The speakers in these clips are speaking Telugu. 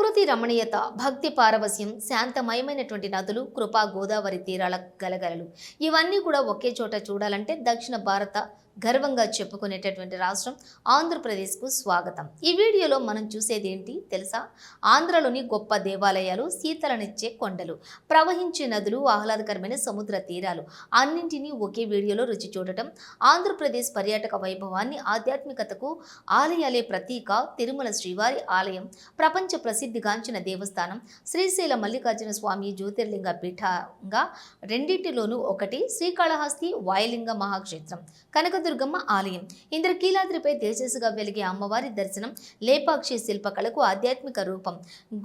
cruz ప్రకృతి రమణీయత భక్తి పారవస్యం శాంతమయమైనటువంటి నదులు కృపా గోదావరి తీరాల గలగలలు. ఇవన్నీ కూడా ఒకే చోట చూడాలంటే దక్షిణ భారత గర్వంగా చెప్పుకునేటటువంటి రాష్ట్రం ఆంధ్రప్రదేశ్కు స్వాగతం. ఈ వీడియోలో మనం చూసేది ఏంటి తెలుసా? ఆంధ్రలోని గొప్ప దేవాలయాలు శీతలనిచ్చే కొండలు ప్రవహించే నదులు ఆహ్లాదకరమైన సముద్ర తీరాలు. అన్నింటినీ ఒకే వీడియోలో రుచి చూడటం ఆంధ్రప్రదేశ్ పర్యాటక వైభవాన్ని ఆధ్యాత్మికతకు ఆలయాలే ప్రతీక తిరుమల శ్రీవారి ఆలయం ప్రపంచ ప్రసిద్ధిగాంచిన దేవస్థానం శ్రీశైల మల్లికార్జున స్వామి జ్యోతిర్లింగ పీఠంగా రెండింటిలోనూ ఒకటి శ్రీకాళహస్తి వాయులింగ మహాక్షేత్రం కనకదుర్గమ్మ ఆలయం. ఇంద్రకీలాద్రిపై తేజస్సుగా వెలిగే అమ్మవారి దర్శనం లేపాక్షి శిల్పకళకు ఆధ్యాత్మిక రూపం.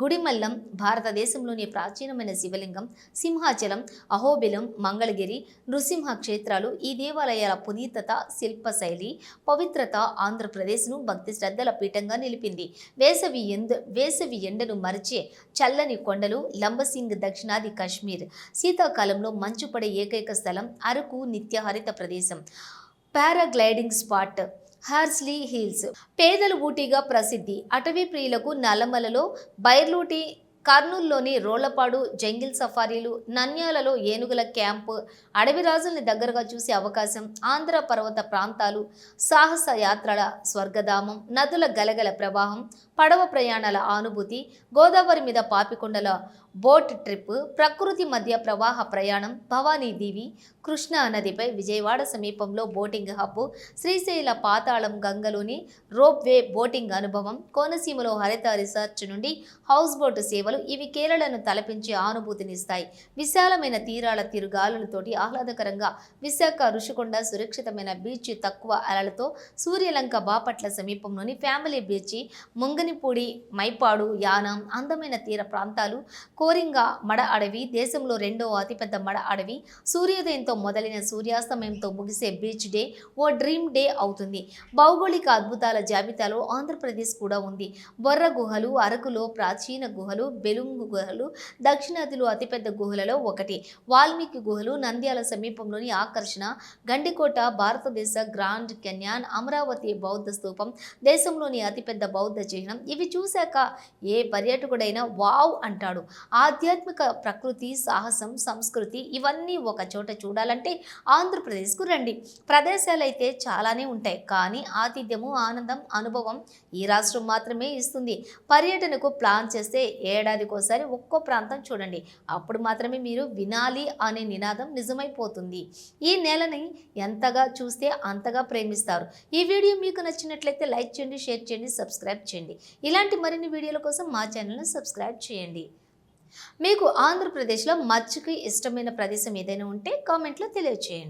గుడిమల్లం భారతదేశంలోని ప్రాచీనమైన శివలింగం సింహాచలం అహోబిలం మంగళగిరి నృసింహ క్షేత్రాలు ఈ దేవాలయాల పునీతత శిల్పశైలి పవిత్రత ఆంధ్రప్రదేశ్ను భక్తి శ్రద్ధల పీఠంగా నిలిపింది. వేసవి ఎందు వేసవి ఎండ ఎండను మరిచే చల్లని కొండలు లంబసింగ్ దక్షిణాది కాశ్మీర్. శీతాకాలంలో మంచు పడే ఏకైక స్థలం అరకు నిత్యహరిత ప్రదేశం. Paragliding spot Horsley Hills. పేదల ఊటీగా ప్రసిద్ధి. అటవీ ప్రియులకు నల్లమలలో బైర్లూటి కర్నూలులోని రోళ్ళపాడు జంగిల్ సఫారీలు నన్యాలలో ఏనుగుల క్యాంపు అడవి రాజుల్ని దగ్గరగా చూసే అవకాశం ఆంధ్ర పర్వత ప్రాంతాలు సాహస యాత్రల స్వర్గధామం నదుల గలగల ప్రవాహం పడవ ప్రయాణాల అనుభూతి గోదావరి మీద పాపికొండల బోట్ ట్రిప్ ప్రకృతి మధ్య ప్రవాహ ప్రయాణం భవానీ దీవి కృష్ణా నదిపై విజయవాడ సమీపంలో బోటింగ్ హబ్ శ్రీశైల పాతాళం గంగలోని రోప్ వే బోటింగ్ అనుభవం కోనసీమలో హరిత రిసార్చ్ నుండి హౌస్ బోట్ సేవలు ఇవి కేరళను తలపించే అనుభూతినిస్తాయి విశాలమైన తీరాల తిరుగాలులతోటి ఆహ్లాదకరంగా విశాఖ ఋషికొండ సురక్షితమైన బీచ్ తక్కువ అలలతో సూర్యలంక బాపట్ల సమీపంలోని ఫ్యామిలీ బీచ్ ముంగనిపూడి మైపాడు యానం అందమైన తీర ప్రాంతాలు కోరింగ మడ అడవి దేశంలో రెండో అతిపెద్ద మడ అడవి సూర్యోదయంతో మొదలైన సూర్యాస్తమయంతో ముగిసే beach day O dream day అవుతుంది. భౌగోళిక అద్భుతాల జాబితాలో ఆంధ్రప్రదేశ్ కూడా ఉంది. బొర్ర గుహలు అరకులో ప్రాచీన గుహలు బెలుంగు గుహలు దక్షిణాదిలో అతిపెద్ద గుహలలో ఒకటి. వాల్మీకి గుహలు నంద్యాల సమీపంలోని ఆకర్షణ గండికోట భారతదేశ గ్రాండ్ కెన్యాన్ అమరావతి బౌద్ధ స్తూపం దేశంలోని అతిపెద్ద బౌద్ధ చిహ్నం. ఇవి చూశాక ఏ పర్యాటకుడైనా వావ్ అంటాడు. ఆధ్యాత్మిక ప్రకృతి సాహసం సంస్కృతి ఇవన్నీ ఒక చోట చూడాలంటే ఆంధ్రప్రదేశ్కు రండి. ప్రదేశాలు అయితే చాలానే ఉంటాయి. కానీ ఆతిథ్యము ఆనందం అనుభవం ఈ రాష్ట్రం మాత్రమే ఇస్తుంది. పర్యటనకు ప్లాన్ చేస్తే ఏడాదికోసారి ఒక్కో ప్రాంతం చూడండి. అప్పుడు మాత్రమే మీరు వినాలి అనే నినాదం నిజమైపోతుంది. ఈ నెలని ఎంతగా చూస్తే అంతగా ప్రేమిస్తారు. ఈ వీడియో మీకు నచ్చినట్లయితే లైక్ చేయండి షేర్ చేయండి సబ్స్క్రైబ్ చేయండి. ఇలాంటి మరిన్ని వీడియోల కోసం మా ఛానల్ను సబ్స్క్రైబ్ చేయండి. మీకు ఆంధ్రప్రదేశ్లో మచ్చుకి ఇష్టమైన ప్రదేశం ఏదైనా ఉంటే కామెంట్లో తెలియచేయండి.